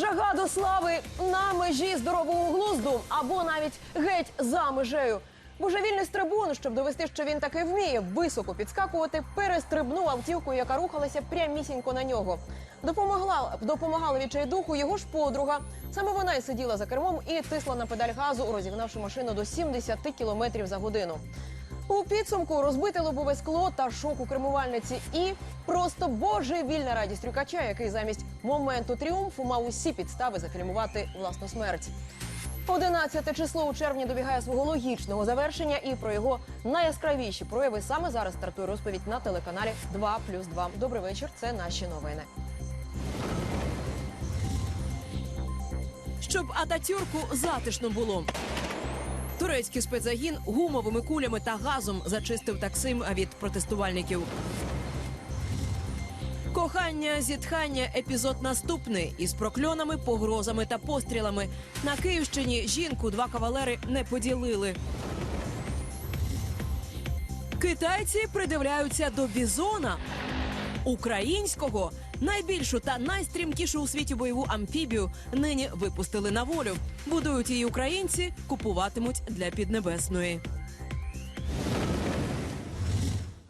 Жага до слави на межі здорового глузду або навіть геть за межею. Божевільний стрибун, щоб довести, що він таки вміє високо підскакувати, перестрибнув автівку, яка рухалася прямісінько на нього. Допомогла допомагала відчайдуху його ж подруга. Саме вона й сиділа за кермом і тисла на педаль газу, розігнавши машину до 70 км за годину. У підсумку розбите лобове скло та шок у кермувальниці і просто божевільна радість рюкача, який замість моменту тріумфу мав усі підстави зафільмувати власну смерть. 11 число у червні добігає свого логічного завершення, і про його найяскравіші прояви саме зараз стартує розповідь на телеканалі 2 плюс 2. Добрий вечір. Це наші новини. Щоб Ататюрку затишно було. Турецький спецзагін гумовими кулями та газом зачистив таксим від протестувальників. Кохання, зітхання, епізод наступний із прокльонами, погрозами та пострілами. На Київщині жінку два кавалери не поділили. Китайці придивляються до бізона українського. Найбільшу та найстрімкішу у світі бойову амфібію нині випустили на волю. Будують її українці, купуватимуть для піднебесної.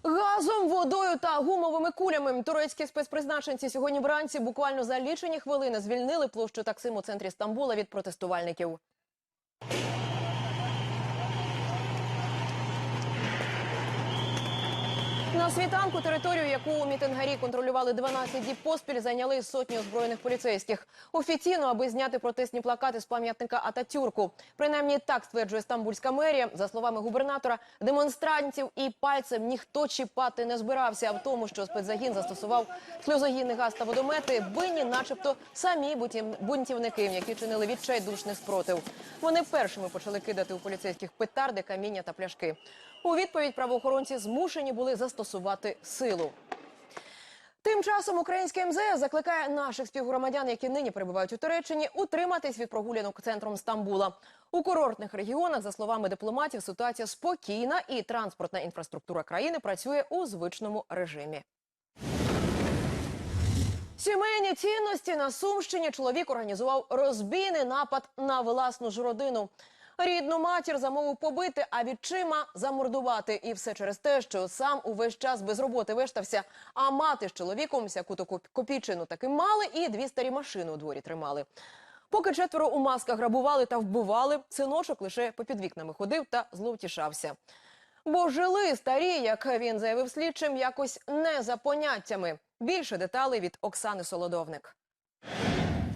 Газом, водою та гумовими кулями турецькі спецпризначенці сьогодні вранці буквально за лічені хвилини звільнили площу таксим у центрі Стамбула від протестувальників. На світанку територію, яку мітингарі контролювали 12 діб поспіль, зайняли сотні озброєних поліцейських. Офіційно, аби зняти протестні плакати з пам'ятника Ататюрку. Принаймні так стверджує стамбульська мерія. За словами губернатора, демонстрантів і пальцем ніхто чіпати не збирався. А в тому, що спецзагін застосував сльозогінний газ та водомети, винні, начебто, самі бунтівники, які чинили відчайдушний спротив. Вони першими почали кидати у поліцейських петарди, каміння та пляшки. У відповідь правоохоронці змушені були застосувати силу. Тим часом українське МЗС закликає наших співгромадян, які нині перебувають у Туреччині, утриматись від прогулянок центром Стамбула. У курортних регіонах, за словами дипломатів, ситуація спокійна і транспортна інфраструктура країни працює у звичному режимі. Сімейні цінності на Сумщині чоловік організував розбійний напад на власну ж родину. Рідну матір замовив побити, а відчима замордувати. І все через те, що сам увесь час без роботи виштався. А мати з чоловіком всяку таку копійчину таки мали і дві старі машини у дворі тримали. Поки четверо у масках грабували та вбивали, синочок лише попід вікнами ходив та зловтішався. Бо жили старі, як він заявив слідчим, якось не за поняттями. Більше деталей від Оксани Солодовник.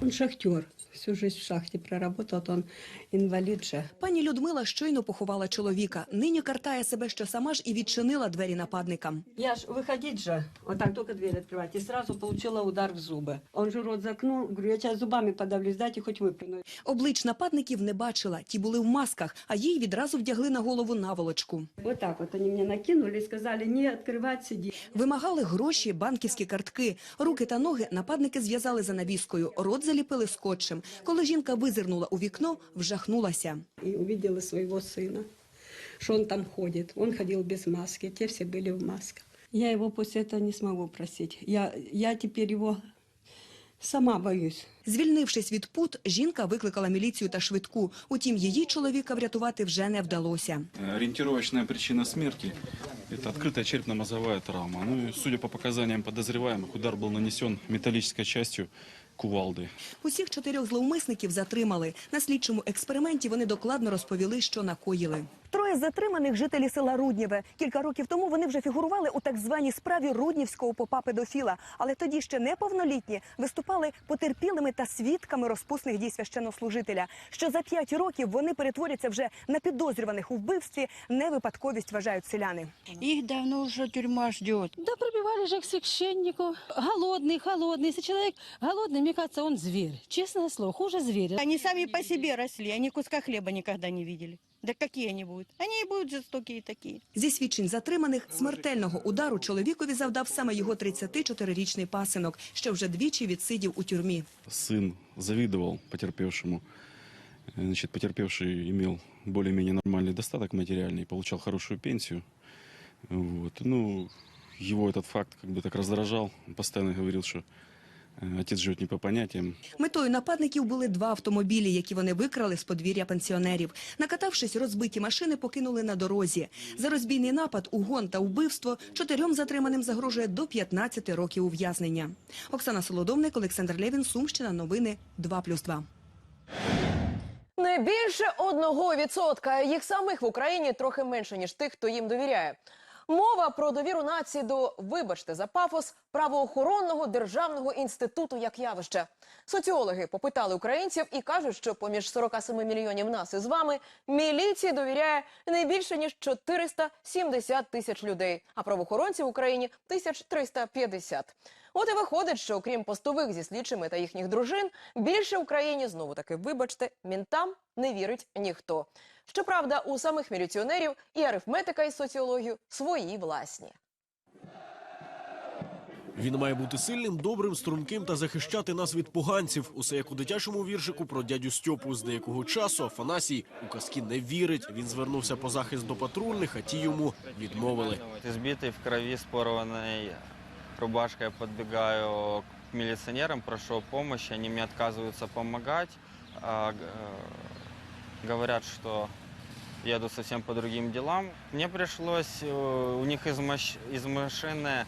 Он шахтер. Всю жизнь в шахте проработал, вот он инвалид же. Пані Людмила щойно поховала чоловіка. Нині картає себе, що сама ж і відчинила двері нападникам. Я ж выходить же, вот так только дверь открывать, и сразу получила удар в зубы. Он же рот закнул, говорю, я тебя зубами подавлюсь, дайте хоть выплюну. Облич нападників не бачила. Ті були в масках, а їй відразу вдягли на голову наволочку. Вот так вот они мне накинули и сказали, не открывать, сиди. Вимагали гроші, банківські картки. Руки та ноги нападники зв'язали за навіскою, рот заліпили скотчем. Коли жінка визирнула у вікно, вжахнулася. И увидела своего сына, что он там ходит. Он ходил без маски, те все были в масках. Я его после этого не смогу просить. Я, я теперь его сама боюсь. Звільнившись від пут, жінка викликала міліцію та швидку. Утім, її чоловіка врятувати вже не вдалося. Ориентировочная причина смерти – это открытая черепно-мозговая травма. Ну и, судя по показаниям подозреваемых, удар был нанесен металлической частью кувалды. Усіх чотирьох зловмисників затримали. На слідчому експерименті вони докладно розповіли, що накоїли. Троє з затриманих жителі села Руднєве. Кілька років тому вони вже фігурували у так званій справі Руднівського попа педофіла. Але тоді ще неповнолітні виступали потерпілими та свідками розпусних дій священнослужителя. Що за п'ять років вони перетворяться вже на підозрюваних у вбивстві. Не випадковість вважають селяни. Их давно уже тюрьма ждет. Да пробивали же к священнику. Голодный, холодный. Если человек голодный, мне кажется, он зверь. Честное слово, хуже зверя. Они сами по себе росли, они куска хлеба никогда не видели. Да какие они будут? Они и будут жестокие такие. Зі свідчень затриманих смертельного удару чоловікові завдав саме його 34-річний пасинок, що вже двічі відсидів у тюрмі. Сын завидовал потерпевшему. Э, Значит, потерпевший имел более-менее нормальный достаток материальный, получал хорошую пенсию. Вот. Ну, его этот факт как бы так раздражал. Он постоянно говорил, что Э, Отец живет не по понятиям. Метою нападників були два автомобілі, які вони викрали з подвір'я пенсіонерів. Накатавшись, розбиті машини покинули на дорозі. За розбійний напад, угон та вбивство чотирьом затриманим загрожує до 15 років ув'язнення. Оксана Солодовник, Олександр Левін, Сумщина. Новини 2+,2. Не більше одного відсотка. Їх самих в Україні трохи менше, ніж тих, хто їм довіряє. Мова про довіру нації до, вибачте за пафос, правоохоронного державного інституту як явище. Соціологи попитали українців і кажуть, що поміж 47 мільйонів нас із вами міліції довіряє не більше ніж 470 тисяч людей, а правоохоронців в Україні 1350. От і виходить, що окрім постових зі слідчими та їхніх дружин, більше Україні знову таки, вибачте, мінтам не вірить ніхто. Щоправда, у самих міліціонерів і арифметика, і соціологію свої власні. Він має бути сильним, добрим, струнким та захищати нас від поганців. Усе як у дитячому віршику про дядю Стьопу. З деякого часу Афанасій у казки не вірить. Він звернувся по захист до патрульних, а ті йому відмовили. Избитый в крови, с порванной рубашкой я подбегаю к милиционерам, прошу о помощи, они мне отказываются говорят, что еду совсем по другим делам. Мне пришлось э, у них из, маш- из машины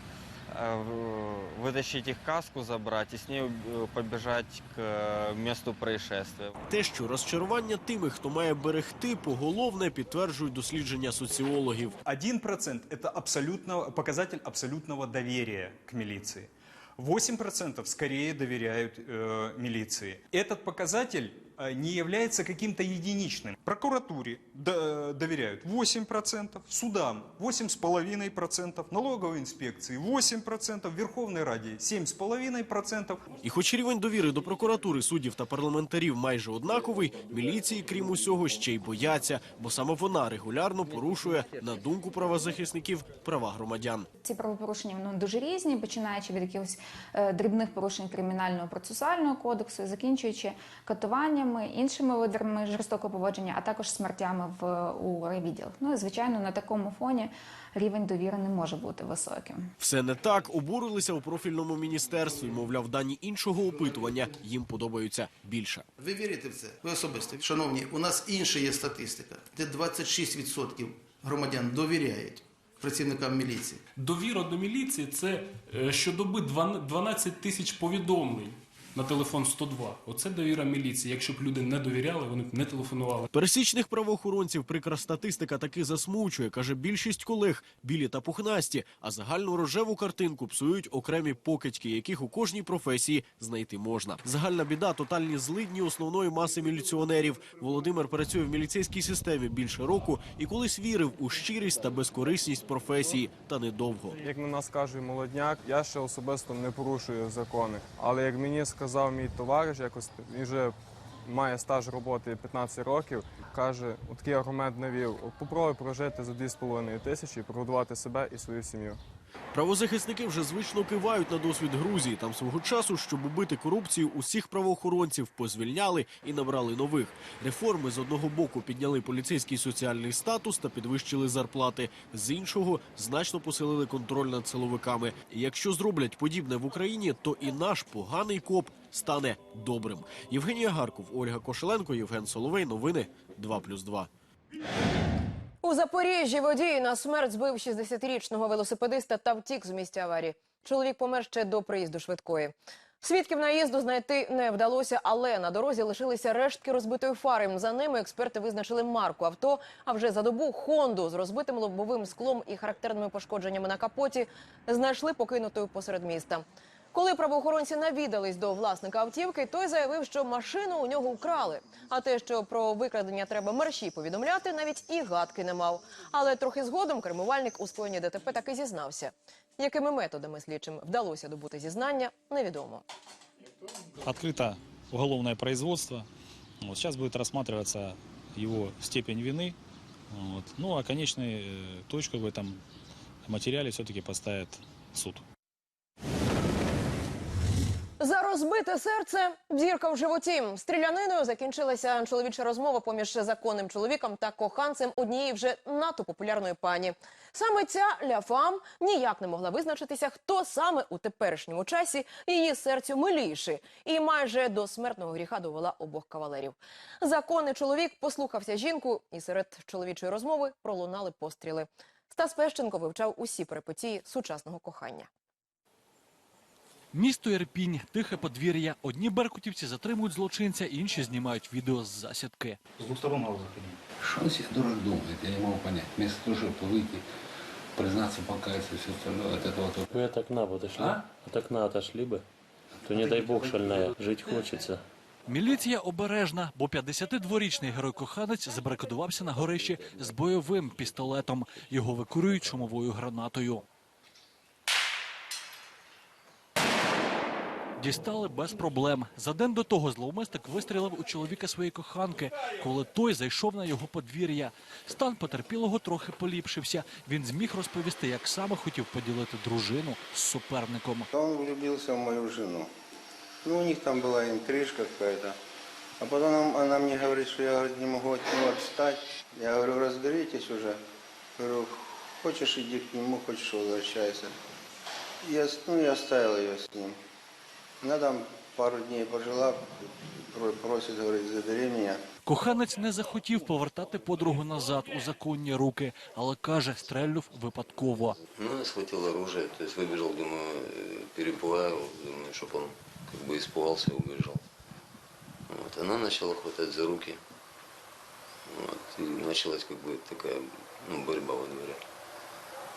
э, в- вытащить их каску, забрать и с ней э, побежать к э, месту происшествия. Те, що розчарування тими, хто має берегти, поголовне підтверджують дослідження соціологів. 1% – это абсолютно, показатель абсолютного доверия к милиции. 8% скорее доверяют э, милиции. Этот показатель э, не является каким-то единичным. Прокуратуре до- доверяют 8%, судам 8,5%, налоговой инспекции 8%, Верховной Раде 7,5%. І хоч рівень довіри до прокуратури, суддів та парламентарів майже однаковий, міліції, крім усього, ще й бояться, бо саме вона регулярно порушує, на думку правозахисників, права громадян. Ці правопорушення вони дуже різні, починаючи від якихось е, дрібних порушень кримінального процесуального кодексу, закінчуючи катуваннями, іншими видами жорстокого поводження, а також смертями в у райвідділах. Ну і звичайно, на такому фоні рівень довіри не може бути високим. Все не так. Обурилися у профільному міністерстві. Мовляв, дані іншого опитування їм подобаються більше. Ви вірите в це? Ви особисто. Шановні, у нас інша є статистика, де 26% громадян довіряють працівникам міліції. Довіра до міліції це е, щодоби 12 тисяч повідомлень на телефон 102. Оце довіра міліції. Якщо б люди не довіряли, вони б не телефонували. Пересічних правоохоронців прикра статистика таки засмучує, каже більшість колег білі та пухнасті, а загальну рожеву картинку псують окремі покидьки, яких у кожній професії знайти можна. Загальна біда тотальні злидні основної маси міліціонерів. Володимир працює в міліцейській системі більше року і колись вірив у щирість та безкорисність професії, та недовго. Як на нас каже молодняк, я ще особисто не порушую закони. Але як мені сказав мій товариш, якось він вже має стаж роботи 15 років, каже, такий аргумент навів. Попробуй прожити за 2,5 тисячі, прогодувати себе і свою сім'ю. Правозахисники вже звично кивають на досвід Грузії. Там свого часу, щоб убити корупцію, усіх правоохоронців позвільняли і набрали нових. Реформи з одного боку підняли поліцейський соціальний статус та підвищили зарплати. З іншого значно посилили контроль над силовиками. Якщо зроблять подібне в Україні, то і наш поганий коп стане добрим. Євгенія Гарков, Ольга Кошеленко, Євген Соловей. Новини 2+,2. У Запоріжжі водій на смерть збив 60-річного велосипедиста та втік з місця аварії. Чоловік помер ще до приїзду швидкої. Свідків наїзду знайти не вдалося, але на дорозі лишилися рештки розбитої фари. За ними експерти визначили марку авто. А вже за добу Хонду з розбитим лобовим склом і характерними пошкодженнями на капоті знайшли покинутою посеред міста. Коли правоохоронці навідались до власника автівки, той заявив, що машину у нього вкрали. А те, що про викрадення треба мерщій повідомляти, навіть і гадки не мав. Але трохи згодом кермувальник у скоєнні ДТП таки зізнався. Якими методами слідчим вдалося добути зізнання, невідомо. Открыто уголовное производство. Вот, сейчас будет рассматриваться его степень вины. Вот. Ну а конечную э, точку в этом материале все-таки поставит суд. За розбите серце дірка в животі. Стріляниною закінчилася чоловіча розмова поміж законним чоловіком та коханцем однієї вже надто популярної пані. Саме ця ляфам ніяк не могла визначитися, хто саме у теперішньому часі її серцю миліший, і майже до смертного гріха довела обох кавалерів. Законний чоловік послухався жінку, і серед чоловічої розмови пролунали постріли. Стас Пещенко вивчав усі перипетії сучасного кохання. Місто Ірпінь, тихе подвір'я. Одні беркутівці затримують злочинця, інші знімають відео з засідки. С двух сторон надо заходить. Что он себе дурак думает, я не могу понять. Вместо того, чтобы выйти, признаться, покаяться, все остальное, от этого только... Мы от окна подошли. А? От окна отошли бы. То не дай бог шальная. Жить хочется. Міліція обережна, бо 52-річний герой-коханець забарикадувався на горищі з бойовим пістолетом. Його викурюють шумовою гранатою. Дістали без проблем. За день до того зловмисник вистрілив у чоловіка своєї коханки, коли той зайшов на його подвір'я. Стан потерпілого трохи поліпшився. Він зміг розповісти, як саме хотів поділити дружину з суперником. Он влюбился в мою жену. Ну, у них там была интрижка какая-то. А потом она, она мне говорит, что я не могу от него отстать. Я говорю, разберитесь уже. Говорю, хочешь иди к нему, хочешь возвращайся. Я, ну, я оставил ее с ним. Она там пару дней пожила, про- просит, говорит, забери меня. Коханець не захотів повертати подругу назад у законні руки, але каже, стрельнув випадково. Ну, я схватил оружие, то есть выбежал, думаю, э, перепугаю, думаю, чтобы он как бы испугался и убежал. Вот. Она начала хватать за руки. Вот. И началась как бы такая ну, борьба во дворе.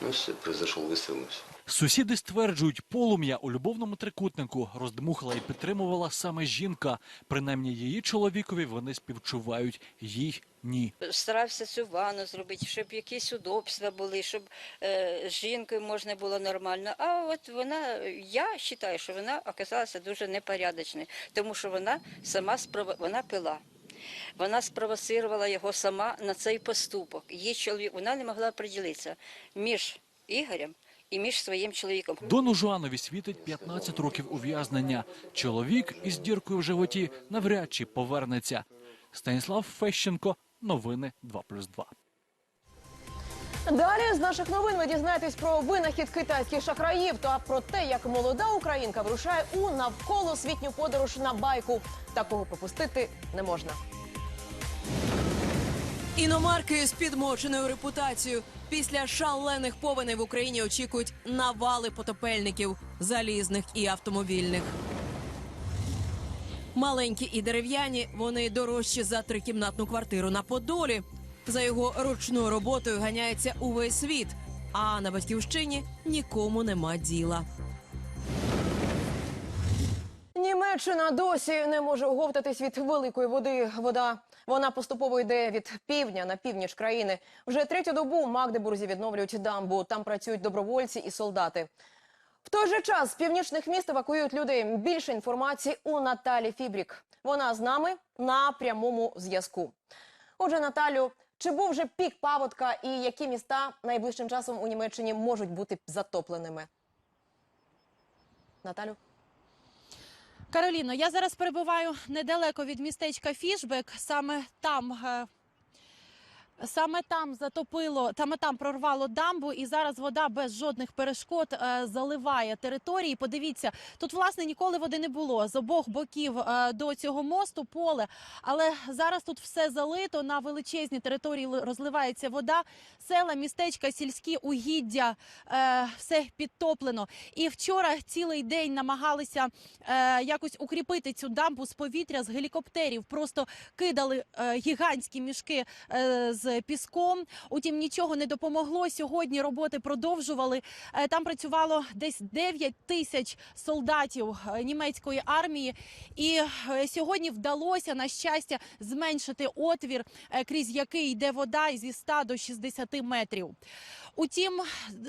Ну, все, произошел выстрел и все. Сусіди стверджують, полум'я у любовному трикутнику роздмухала і підтримувала саме жінка. Принаймні її чоловікові вони співчувають, їй ні. Старався цю ванну зробити, щоб якісь удобства були, щоб е, жінкою можна було нормально. А от вона, я вважаю, що вона оказалася дуже непорядочною, тому що вона сама спрово- вона пила. Вона спровоцирувала його сама на цей поступок. Її чоловік, вона не могла приділитися між Ігорем і між своїм чоловіком. Дону Жуанові світить 15 років ув'язнення. Чоловік із діркою в животі навряд чи повернеться. Станіслав Фещенко. Новини 2+,2. Далі з наших новин ви дізнаєтесь про винахід китайських шахраїв та про те, як молода українка вирушає у навколосвітню подорож на байку. Такого пропустити не можна. Іномарки з підмоченою репутацією. Після шалених повеней в Україні очікують навали потопельників залізних і автомобільних. Маленькі і дерев'яні, вони дорожчі за трикімнатну квартиру на Подолі. За його ручною роботою ганяється увесь світ. А на батьківщині нікому нема діла. Німеччина досі не може оговтатись від великої води. Вода вона поступово йде від півдня на північ країни. Вже третю добу в Магдебурзі відновлюють дамбу. Там працюють добровольці і солдати. В той же час з північних міст евакуюють людей. Більше інформації у Наталі Фібрік. Вона з нами на прямому зв'язку. Отже, Наталю, чи був вже пік паводка і які міста найближчим часом у Німеччині можуть бути затопленими? Наталю? Кароліно, я зараз перебуваю недалеко від містечка Фішбек. Саме там. Саме там затопило, саме там прорвало дамбу, і зараз вода без жодних перешкод е, заливає території. Подивіться, тут власне ніколи води не було з обох боків е, до цього мосту поле. Але зараз тут все залито на величезній території розливається вода. Села, містечка, сільські угіддя, е, все підтоплено. І вчора цілий день намагалися якось укріпити цю дамбу з повітря з гелікоптерів. Просто кидали гігантські мішки е, піском. Утім, нічого не допомогло. Сьогодні роботи продовжували. Е, там працювало десь 9 тисяч солдатів е, німецької армії. І е, сьогодні вдалося на щастя зменшити отвір, крізь який йде вода зі 100 до 60 метрів. Утім,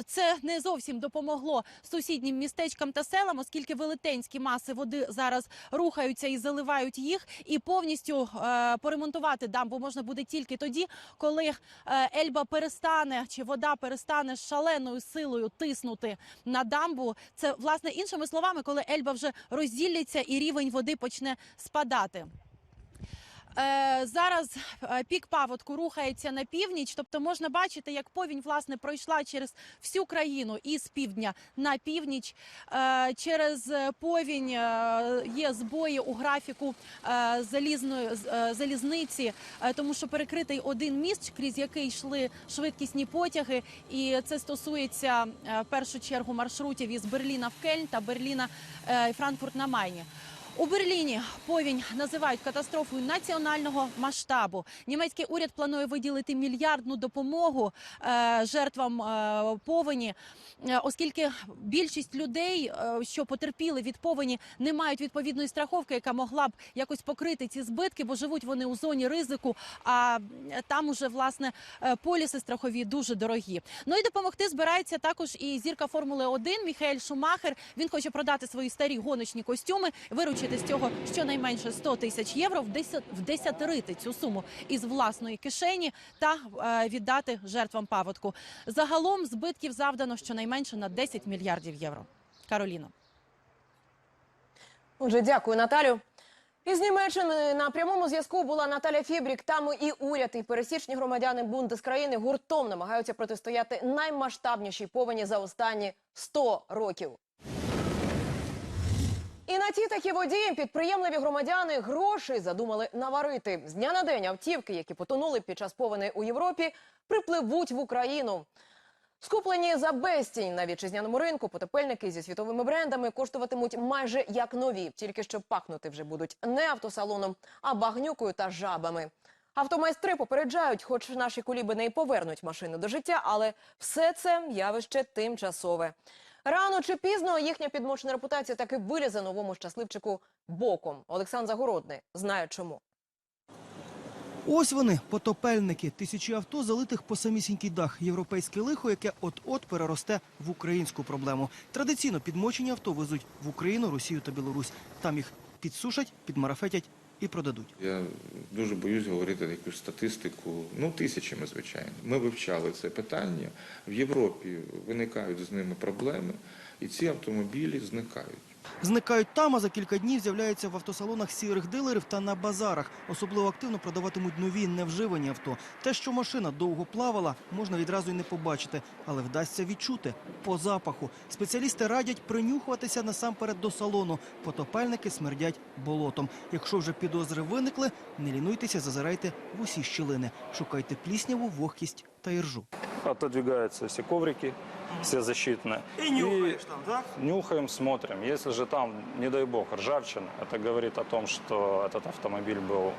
це не зовсім допомогло сусіднім містечкам та селам, оскільки велетенські маси води зараз рухаються і заливають їх. І повністю е, поремонтувати дамбу можна буде тільки тоді, коли коли е, Ельба перестане чи вода перестане з шаленою силою тиснути на дамбу. Це власне іншими словами, коли Ельба вже розділиться і рівень води почне спадати. Е, зараз е, пік паводку рухається на північ, тобто можна бачити, як повінь власне пройшла через всю країну із півдня на північ. Е, через повінь є збої у графіку залізної залізниці, тому що перекритий один міст, крізь який йшли швидкісні потяги, і це стосується в першу чергу маршрутів із Берліна в Кельн та Берліна і Франкфурт на Майні. У Берліні повінь називають катастрофою національного масштабу. Німецький уряд планує виділити мільярдну допомогу е, жертвам е, повені, е, оскільки більшість людей, е, що потерпіли від повені, не мають відповідної страховки, яка могла б якось покрити ці збитки, бо живуть вони у зоні ризику. А е, там уже власне е, поліси страхові дуже дорогі. Ну і допомогти збирається також і зірка Формули 1 Міхаель Шумахер. Він хоче продати свої старі гоночні костюми, виручити з цього щонайменше 100 тисяч євро, вдесят- вдесятерити цю суму із власної кишені та е, віддати жертвам паводку. Загалом збитків завдано щонайменше на 10 мільярдів євро. Кароліна. Отже, дякую, Наталю. Із Німеччини на прямому зв'язку була Наталя Фібрік. Там і уряд, і пересічні громадяни Бундескраїни гуртом намагаються протистояти наймасштабнішій повені за останні 100 років. І на ті такі воді підприємливі громадяни грошей задумали наварити. З дня на день автівки, які потонули під час повені у Європі, припливуть в Україну. Скуплені за безцінь на вітчизняному ринку потепельники зі світовими брендами коштуватимуть майже як нові, тільки що пахнути вже будуть не автосалоном, а багнюкою та жабами. Автомайстри попереджають, хоч наші кулібини і повернуть машини до життя, але все це явище тимчасове. Рано чи пізно їхня підмочена репутація таки вилізе новому щасливчику боком. Олександр Загородний знає чому. Ось вони, потопельники. Тисячі авто залитих по самісінький дах. Європейське лихо, яке от-от переросте в українську проблему. Традиційно підмочені авто везуть в Україну, Росію та Білорусь. Там їх підсушать, підмарафетять і продадуть. Я дуже боюсь говорити таку статистику. Ну, тисячами, звичайно. Ми вивчали це питання. В Європі виникають з ними проблеми, і ці автомобілі зникають. Зникають там, а за кілька днів з'являються в автосалонах сірих дилерів та на базарах. Особливо активно продаватимуть нові невживані авто. Те, що машина довго плавала, можна відразу й не побачити, але вдасться відчути по запаху. Спеціалісти радять принюхуватися насамперед до салону. Потопельники смердять болотом. Якщо вже підозри виникли, не лінуйтеся, зазирайте в усі щілини. Шукайте плісняву, вогкість та іржу. Отодвигаются все коврики, все защитные. И нюхаешь там, да? Нюхаем, смотрим. Если же там, не дай бог, ржавчина, это говорит о том, что этот автомобиль был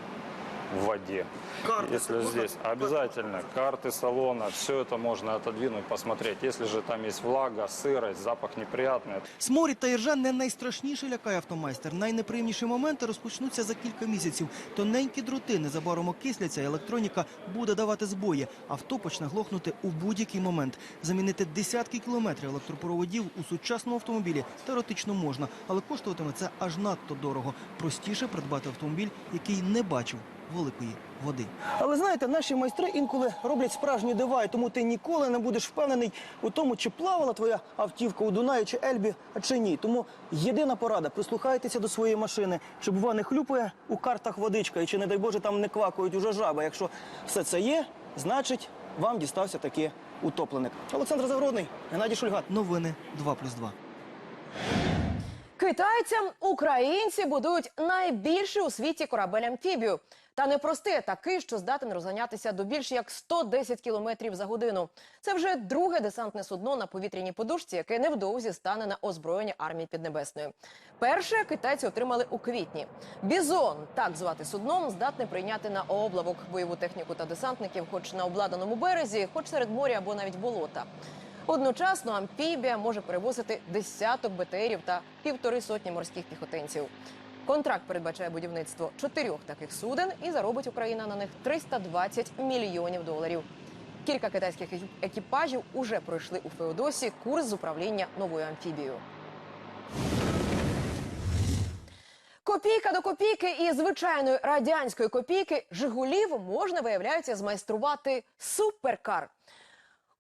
в воде. Карты Если можно здесь обязательно карты салона, все это можно отодвинуть, посмотреть. Если же там есть влага, сырость, запах неприятный, Сморід та іржа не найстрашніше лякає автомайстер. Найнеприємніші моменти розпочнуться за кілька місяців. Тоненькі дроти незабаром окисляться, електроніка буде давати збої. Авто почне глохнути у будь-який момент. Замінити десятки кілометрів електропроводів у сучасному автомобілі теоретично можна, але коштуватиме це аж надто дорого. Простіше придбати автомобіль, який не бачив великої води. Але знаєте, наші майстри інколи роблять справжні дива, і тому ти ніколи не будеш впевнений у тому, чи плавала твоя автівка у Дунаї чи Ельбі, а чи ні. Тому єдина порада: прислухайтеся до своєї машини, чи бува не хлюпає у картах водичка, і чи не дай Боже там не квакають уже жаби. Якщо все це є, значить вам дістався таки утопленик. Олександр Загородний, Геннадій Шульгат. Новини 2+,2. Китайцям українці будують найбільший у світі корабель амфібію. Та не простий, такий, що здатен розганятися до більш як 110 кілометрів за годину. Це вже друге десантне судно на повітряній подушці, яке невдовзі стане на озброєння армії Піднебесної. Перше китайці отримали у квітні. Бізон, так звати судном, здатне прийняти на облавок бойову техніку та десантників, хоч на обладнаному березі, хоч серед моря або навіть болота. Одночасно амфібія може перевозити десяток БТРів та півтори сотні морських піхотинців. Контракт передбачає будівництво чотирьох таких суден і заробить Україна на них 320 мільйонів доларів. Кілька китайських екіпажів уже пройшли у Феодосі курс з управління новою амфібією. Копійка до копійки і звичайної радянської копійки Жигулів можна, виявляється, змайструвати суперкар.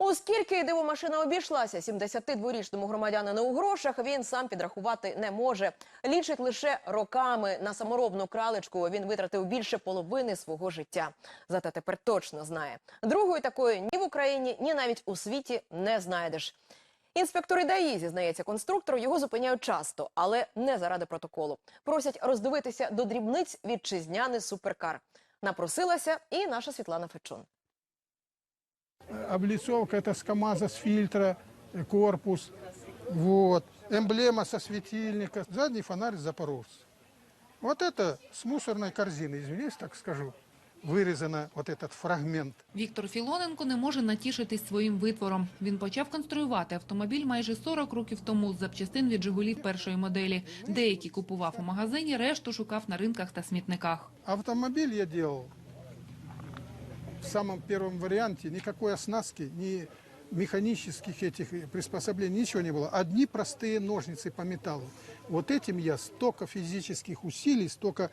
Оскільки дивомашина обійшлася 72-річному громадянину у грошах, він сам підрахувати не може. Лічить лише роками на саморобну кралечку. Він витратив більше половини свого життя. Зате тепер точно знає. Другої такої ні в Україні, ні навіть у світі не знайдеш. Інспектори ДАІ, зізнається конструктор, його зупиняють часто, але не заради протоколу. Просять роздивитися до дрібниць вітчизняний суперкар. Напросилася і наша Світлана Фечун. облицовка это с КАМАЗа, с фильтра, э, корпус, вот, эмблема со светильника, задний фонарь Запорожца. Вот это с мусорной корзины, извиняюсь, так скажу, вырезано вот этот фрагмент. Віктор Філоненко не може натішитись своїм витвором. Він почав конструювати автомобіль майже 40 років тому з запчастин від «Жигулів» першої моделі. Деякі купував у магазині, решту шукав на ринках та смітниках. Автомобиль я делал в самом первом варианте, никакой оснастки, ни механических этих приспособлений, ничего не было. Одни простые ножницы по металлу. Вот этим я столько физических усилий, столько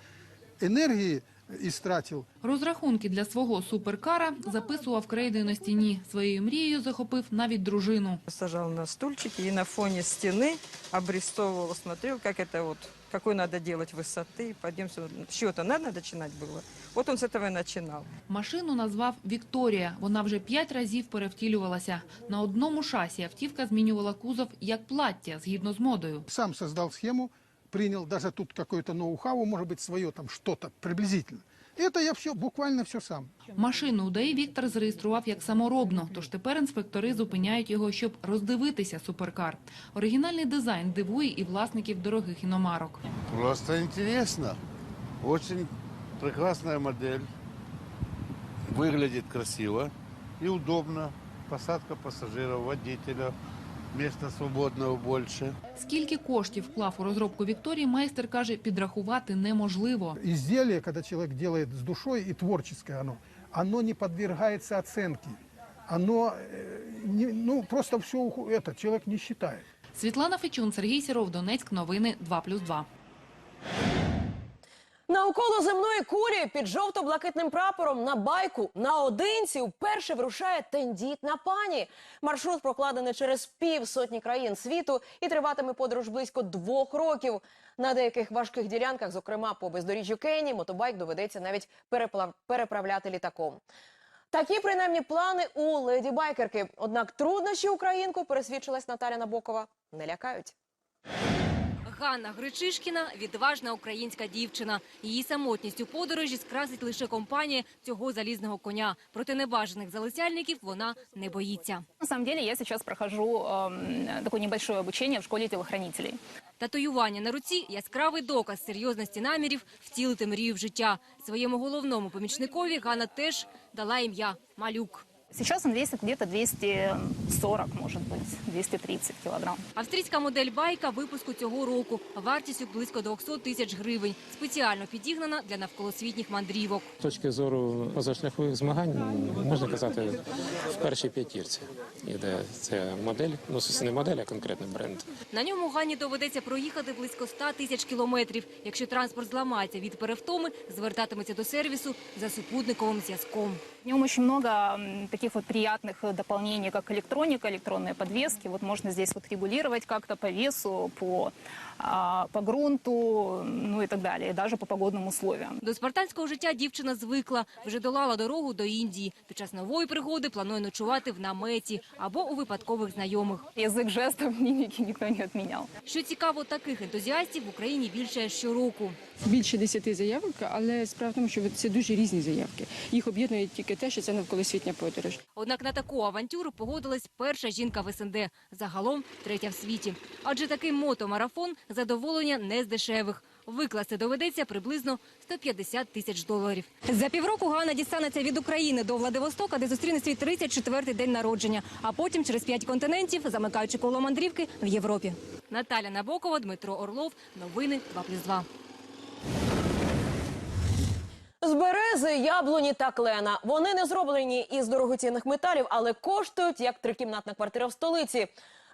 энергии истратил. Розрахунки для свого суперкара записував крейдою на стіні. Своєю мрією захопив навіть дружину. Сажал на стульчики и на фоне стены обрисовывал, смотрел, как это вот, какой надо делать высоты, подъем, с чего-то надо начинать было. Вот он с этого и начинал. Машину назвав «Вікторія». Вона вже п'ять разів перевтілювалася. На одному шасі автівка змінювала кузов як плаття, згідно з модою. Сам создал схему, принял даже тут какое-то ноу-хау, может быть, свое там что-то приблизительно. Это я все, буквально все сам. Машину у ДАІ Віктор зареєстрував як саморобну, тож тепер інспектори зупиняють його, щоб роздивитися суперкар. Оригінальний дизайн дивує і власників дорогих іномарок. Просто интересно. Очень прекрасная модель. Выглядит красиво и удобно. Посадка пассажиров, водителя. Места свободного больше. Скільки коштів вклав у розробку Вікторії, майстер каже, підрахувати неможливо. Изделие, коли чоловік робить з душою і творческое воно, воно не підвергається оцінці. Воно э, ну, просто все це, чоловік не вважає. Світлана Фечун, Сергій Сіров, Донецьк. Новини 2+,2. Навколо земної кулі під жовто-блакитним прапором на байку наодинці вперше вирушає тендітна пані. Маршрут прокладений через півсотні країн світу і триватиме подорож близько двох років. На деяких важких ділянках, зокрема по бездоріжжю Кенії, мотобайк доведеться навіть переправляти літаком. Такі принаймні плани у леді байкерки. Однак труднощі українку пересвідчилась Наталя Набокова. Не лякають. Ганна Гречишкіна – відважна українська дівчина. Її самотність у подорожі скрасить лише компанія цього залізного коня. Проти небажаних залицяльників вона не боїться. На самом деле я сейчас прохожу эм, такое небольшое обучение в школе телохранителей. Татуювання на руці – яскравий доказ серйозності намірів втілити мрію в життя. Своєму головному помічникові Ганна теж дала ім'я Малюк. Сейчас он весит где-то 240, может быть, 230 килограмм. Австрійська модель байка випуску цього року. Вартістю близько 200 тисяч гривень. Спеціально підігнана для навколосвітніх мандрівок. З точки зору позашляхових змагань можна казати в першій п'ятірці. Іде ця модель, ну не модель, а конкретний бренд. На ньому Ганні доведеться проїхати близько 100 тисяч кілометрів. Якщо транспорт зламається від перевтоми, звертатиметься до сервісу за супутниковим зв'язком. В нем очень много м, таких вот приятных э, дополнений, как электроника, электронные подвески. Вот можно здесь вот регулировать как-то по весу, по, а, по грунту, ну и так далее, и даже по погодным условиям. До спартанського життя дівчина звикла. Вже долала дорогу до Індії. Під час нової пригоди планує ночувати в наметі або у випадкових знайомих. Язык жестов, мимики никто не отменял. Що цікаво, таких ентузіастів в Україні більше щороку. Більше десяти заявок, але справа в тому, що це дуже різні заявки. Їх об'єднує тільки те, що це навколосвітня подорож. Однак на таку авантюру погодилась перша жінка в СНД, загалом третя в світі. Адже такий мотомарафон задоволення не з дешевих. Викласти доведеться приблизно 150 тисяч доларів. За півроку Ганна дістанеться від України до Владивостока, де зустріне свій 34-й день народження, а потім через п'ять континентів, замикаючи коло мандрівки в Європі. Наталя Набокова, Дмитро Орлов. Новини 2+,2. З берези, яблуні та клена. Вони не зроблені із дорогоцінних металів, але коштують як трикімнатна квартира в столиці.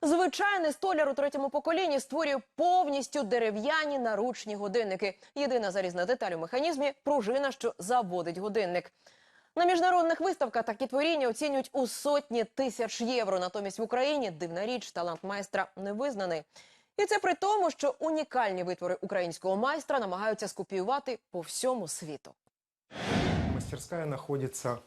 Звичайний столяр у третьому поколінні створює повністю дерев'яні наручні годинники. Єдина залізна деталь у механізмі пружина, що заводить годинник. На міжнародних виставках такі творіння оцінюють у сотні тисяч євро. Натомість в Україні дивна річ, талант майстра не визнаний. І це при тому, що унікальні витвори українського майстра намагаються скопіювати по всьому світу. Мастерская находится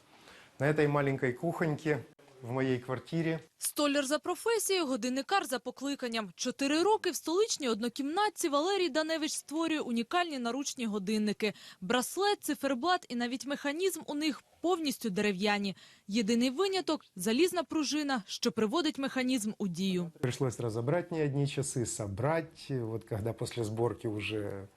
на этой маленькой кухоньке в моей квартире. Столяр за професією, годинникар за покликанням. Чотири роки в столичній однокімнатці Валерій Даневич створює унікальні наручні годинники. Браслет, циферблат і навіть механізм у них повністю дерев'яні. Єдиний виняток – залізна пружина, що приводить механізм у дію. Пришлось разобрать не одни часы, собрать. Вот когда после сборки уже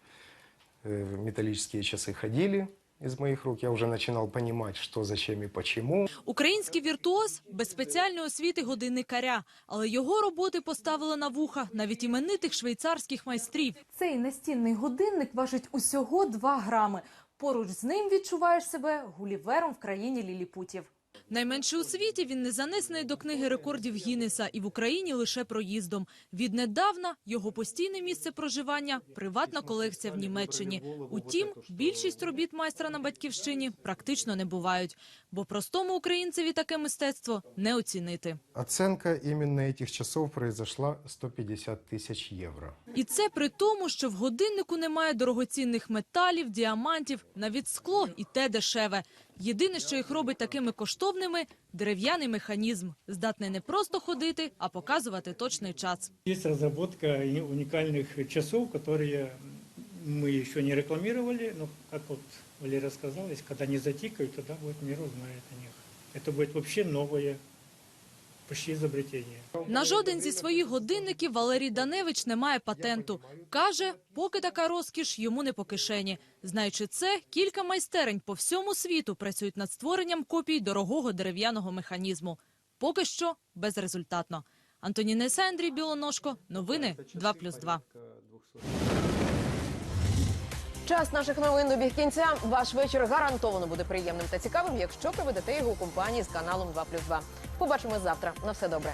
э, металлические часы ходили из моих рук, я уже начинал понимать, что, зачем и почему. Український віртуоз без спеціальної освіти годинникаря, але його роботи поставили на вуха навіть іменитих швейцарських майстрів. Цей настінний годинник важить усього 2 грами. Поруч з ним відчуваєш себе гулівером в країні ліліпутів. Найменший у світі він не занесений до книги рекордів Гіннеса і в Україні лише проїздом. Віднедавна його постійне місце проживання – приватна колекція в Німеччині. Утім, більшість робіт майстра на батьківщині практично не бувають, бо простому українцеві таке мистецтво не оцінити. Оценка именно этих часов произошла 150 тысяч евро. І це при тому, що в годиннику немає дорогоцінних металів, діамантів, навіть скло і те дешеве. Єдине, що їх робить такими коштовними – дерев'яний механізм, здатний не просто ходити, а показувати точний час. Есть разработка и- уникальных часов, которые мы еще не рекламировали, но, как вот Валерия сказала, если когда они затикают, тогда будет мир узнает о них. Это будет вообще новое почти изобретение. На жоден зі своїх годинників Валерій Даневич не має патенту. Каже, поки така розкіш йому не по кишені. Знаючи це, кілька майстерень по всьому світу працюють над створенням копій дорогого дерев'яного механізму. Поки що безрезультатно. Антоніна Андрій Білоножко. Новини 2+,2. Час наших новин добіг кінця. Ваш вечір гарантовано буде приємним та цікавим, якщо проведете його у компанії з каналом 2+,2. Побачимось завтра. На все добре.